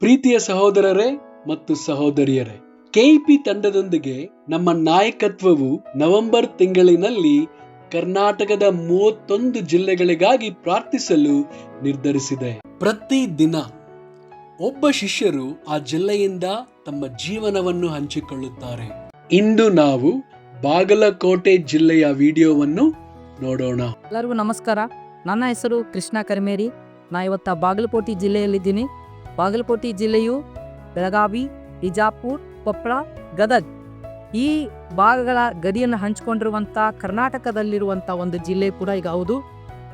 ಪ್ರೀತಿಯ ಸಹೋದರರೇ ಮತ್ತು ಸಹೋದರಿಯರೇ, ಕೆಇಪಿ ತಂಡದೊಂದಿಗೆ ನಮ್ಮ ನಾಯಕತ್ವವು ನವೆಂಬರ್ ತಿಂಗಳಿನಲ್ಲಿ ಕರ್ನಾಟಕದ ಮೂವತ್ತೊಂದು ಜಿಲ್ಲೆಗಳಿಗಾಗಿ ಪ್ರಾರ್ಥಿಸಲು ನಿರ್ಧರಿಸಿದೆ. ಪ್ರತಿ ದಿನ ಒಬ್ಬ ಶಿಷ್ಯರು ಆ ಜಿಲ್ಲೆಯಿಂದ ತಮ್ಮ ಜೀವನವನ್ನು ಹಂಚಿಕೊಳ್ಳುತ್ತಾರೆ. ಇಂದು ನಾವು ಬಾಗಲಕೋಟೆ ಜಿಲ್ಲೆಯ ವಿಡಿಯೋವನ್ನು ನೋಡೋಣ. ಎಲ್ಲರಿಗೂ ನಮಸ್ಕಾರ. ನನ್ನ ಹೆಸರು ಕೃಷ್ಣ ಕರಿಮೇರಿ. ನಾ ಇವತ್ತ ಬಾಗಲಕೋಟೆ ಜಿಲ್ಲೆಯಲ್ಲಿದ್ದೀನಿ. ಬಾಗಲಕೋಟೆ ಜಿಲ್ಲೆಯು ಬೆಳಗಾವಿ, ಬಿಜಾಪುರ್ ಕೊಪ್ಪಳ ಗದಗ್ ಈ ಭಾಗಗಳ ಗಡಿಯನ್ನು ಹಂಚಿಕೊಂಡಿರುವಂಥ ಕರ್ನಾಟಕದಲ್ಲಿರುವಂಥ ಒಂದು ಜಿಲ್ಲೆ ಕೂಡ ಈಗ ಹೌದು.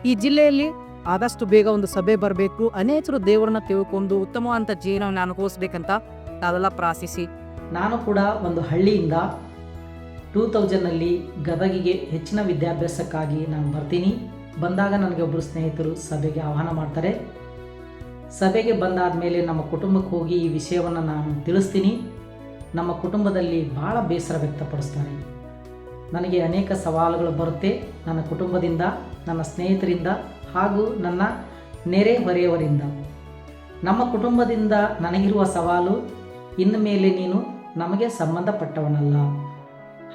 ಈ ಜಿಲ್ಲೆಯಲ್ಲಿ ಆದಷ್ಟು ಬೇಗ ಒಂದು ಸಭೆ ಬರಬೇಕು. ಅನೇಕರು ದೇವರನ್ನ ತಿಳ್ಕೊಂಡು ಉತ್ತಮವಾದಂಥ ಜೀವನವನ್ನು ಅನುಭವಿಸ್ಬೇಕಂತ ನಾವೆಲ್ಲ ಪ್ರಾರ್ಥಿಸಿ. ನಾನು ಕೂಡ ಒಂದು ಹಳ್ಳಿಯಿಂದ ಟೂ ತೌಸಂಡ್ನಲ್ಲಿ ಗದಗಿಗೆ ಹೆಚ್ಚಿನ ವಿದ್ಯಾಭ್ಯಾಸಕ್ಕಾಗಿ ನಾನು ಬರ್ತೀನಿ. ಬಂದಾಗ ನನಗೆ ಒಬ್ಬರು ಸ್ನೇಹಿತರು ಸಭೆಗೆ ಆಹ್ವಾನ ಮಾಡ್ತಾರೆ. ಸಭೆಗೆ ಬಂದಾದ ಮೇಲೆ ನಮ್ಮ ಕುಟುಂಬಕ್ಕೆ ಹೋಗಿ ಈ ವಿಷಯವನ್ನು ನಾನು ತಿಳಿಸ್ತೀನಿ. ನಮ್ಮ ಕುಟುಂಬದಲ್ಲಿ ಭಾಳ ಬೇಸರ ವ್ಯಕ್ತಪಡಿಸ್ತಾರೆ. ನನಗೆ ಅನೇಕ ಸವಾಲುಗಳು ಬರುತ್ತೆ ನನ್ನ ಕುಟುಂಬದಿಂದ, ನನ್ನ ಸ್ನೇಹಿತರಿಂದ ಹಾಗೂ ನನ್ನ ನೆರೆ ಹೊರೆಯವರಿಂದ. ನಮ್ಮ ಕುಟುಂಬದಿಂದ ನನಗಿರುವ ಸವಾಲು, ಇನ್ನು ಮೇಲೆ ನೀನು ನಮಗೆ ಸಂಬಂಧಪಟ್ಟವನಲ್ಲ.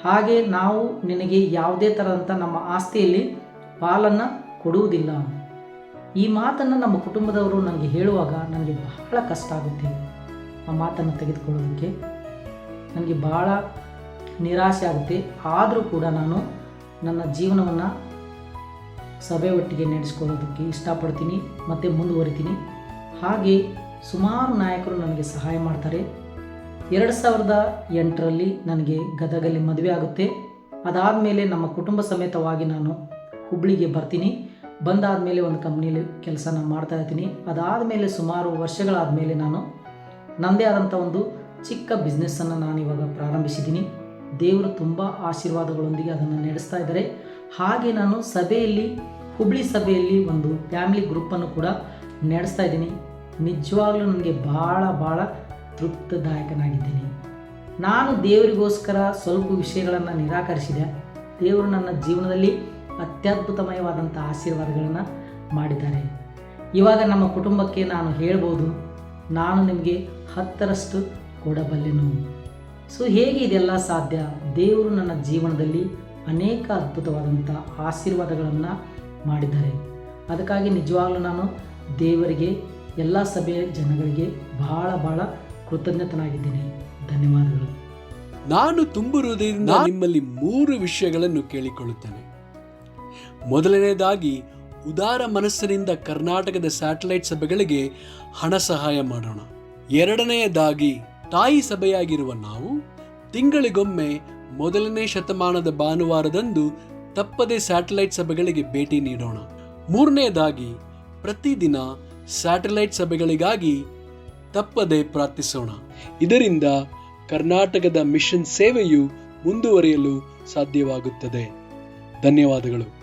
ಹಾಗೆ ನಾವು ನಿನಗೆ ಯಾವುದೇ ಥರದಂಥ ನಮ್ಮ ಆಸ್ತಿಯಲ್ಲಿ ಪಾಲನ್ನು ಕೊಡುವುದಿಲ್ಲ. ಈ ಮಾತನ್ನು ನಮ್ಮ ಕುಟುಂಬದವರು ನನಗೆ ಹೇಳುವಾಗ ನನಗೆ ಬಹಳ ಕಷ್ಟ ಆಗುತ್ತೆ ಆ ಮಾತನ್ನು ತೆಗೆದುಕೊಳ್ಳೋದಕ್ಕೆ. ನನಗೆ ಭಾಳ ನಿರಾಸೆ ಆಗುತ್ತೆ. ಆದರೂ ಕೂಡ ನಾನು ನನ್ನ ಜೀವನವನ್ನು ಸಭೆ ಒಟ್ಟಿಗೆ ನಡೆಸ್ಕೊಳ್ಳೋದಕ್ಕೆ ಇಷ್ಟಪಡ್ತೀನಿ, ಮತ್ತು ಮುಂದುವರಿತೀನಿ. ಹಾಗೆ ಸುಮಾರು ನಾಯಕರು ನನಗೆ ಸಹಾಯ ಮಾಡ್ತಾರೆ. ಎರಡು ಸಾವಿರದ ಎಂಟರಲ್ಲಿ ನನಗೆ ಗದಗಲ್ಲಿ ಮದುವೆ ಆಗುತ್ತೆ. ಅದಾದಮೇಲೆ ನಮ್ಮ ಕುಟುಂಬ ಸಮೇತವಾಗಿ ನಾನು ಹುಬ್ಳಿಗೆ ಬರ್ತೀನಿ. ಬಂದಾದ ಮೇಲೆ ಒಂದು ಕಂಪ್ನಿಲಿ ಕೆಲಸನ ಮಾಡ್ತಾ ಇರ್ತೀನಿ ಅದಾದಮೇಲೆ ಸುಮಾರು ವರ್ಷಗಳಾದ ಮೇಲೆ ನಾನು ನನ್ನದೇ ಆದಂಥ ಒಂದು ಚಿಕ್ಕ ಬಿಸ್ನೆಸ್ಸನ್ನು ನಾನು ಇವಾಗ ಪ್ರಾರಂಭಿಸಿದ್ದೀನಿ. ದೇವರು ತುಂಬ ಆಶೀರ್ವಾದಗಳೊಂದಿಗೆ ಅದನ್ನು ನಡೆಸ್ತಾ ಇದ್ದಾರೆ. ಹಾಗೆ ನಾನು ಸಭೆಯಲ್ಲಿ, ಹುಬ್ಳಿ ಸಭೆಯಲ್ಲಿ ಒಂದು ಫ್ಯಾಮಿಲಿ ಗ್ರೂಪನ್ನು ಕೂಡ ನಡೆಸ್ತಾ ಇದ್ದೀನಿ. ನಿಜವಾಗ್ಲೂ ನನಗೆ ಭಾಳ ಭಾಳ ತೃಪ್ತದಾಯಕನಾಗಿದ್ದೀನಿ. ನಾನು ದೇವರಿಗೋಸ್ಕರ ಸ್ವಲ್ಪ ವಿಷಯಗಳನ್ನು ನಿರಾಕರಿಸಿದೆ. ದೇವರು ನನ್ನ ಜೀವನದಲ್ಲಿ ಅತ್ಯದ್ಭುತಮಯವಾದಂಥ ಆಶೀರ್ವಾದಗಳನ್ನು ಮಾಡಿದ್ದಾರೆ. ಇವಾಗ ನಮ್ಮ ಕುಟುಂಬಕ್ಕೆ ನಾನು ಹೇಳ್ಬೋದು ನಾನು ನಿಮಗೆ ಹತ್ತರಷ್ಟು ಕೊಡಬಲ್ಲೆನು. ಸೊ ಹೇಗೆ ಇದೆಲ್ಲ ಸಾಧ್ಯ? ದೇವರು ನನ್ನ ಜೀವನದಲ್ಲಿ ಅನೇಕ ಅದ್ಭುತವಾದಂಥ ಆಶೀರ್ವಾದಗಳನ್ನು ಮಾಡಿದ್ದಾರೆ. ಅದಕ್ಕಾಗಿ ನಿಜವಾಗಲೂ ನಾನು ದೇವರಿಗೆ ಎಲ್ಲ ಸಭೆಯ ಜನಗಳಿಗೆ ಬಹಳ ಬಹಳ ಕೃತಜ್ಞತನಾಗಿದ್ದೀನಿ. ಧನ್ಯವಾದಗಳು. ನಾನು ತುಂಬು ಹೃದಯದಿಂದ ನಿಮ್ಮಲ್ಲಿ ಮೂರು ವಿಷಯಗಳನ್ನು ಕೇಳಿಕೊಳ್ಳುತ್ತೇನೆ. ಮೊದಲನೆಯದಾಗಿ ಉದಾರ ಮನಸ್ಸಿನಿಂದ ಕರ್ನಾಟಕದ ಸ್ಯಾಟಲೈಟ್ ಸಭೆಗಳಿಗೆ ಹಣ ಸಹಾಯ ಮಾಡೋಣ. ಎರಡನೆಯದಾಗಿ ತಾಯಿ ಸಭೆಯಾಗಿರುವ ನಾವು ತಿಂಗಳಿಗೊಮ್ಮೆ ಮೊದಲನೇ ಶತಮಾನದ ಭಾನುವಾರದಂದು ತಪ್ಪದೆ ಸ್ಯಾಟಲೈಟ್ ಸಭೆಗಳಿಗೆ ಭೇಟಿ ನೀಡೋಣ. ಮೂರನೆಯದಾಗಿ ಪ್ರತಿದಿನ ಸ್ಯಾಟಲೈಟ್ ಸಭೆಗಳಿಗಾಗಿ ತಪ್ಪದೆ ಪ್ರಾರ್ಥಿಸೋಣ. ಇದರಿಂದ ಕರ್ನಾಟಕದ ಮಿಷನ್ ಸೇವೆಯು ಮುಂದುವರಿಯಲು ಸಾಧ್ಯವಾಗುತ್ತದೆ. ಧನ್ಯವಾದಗಳು.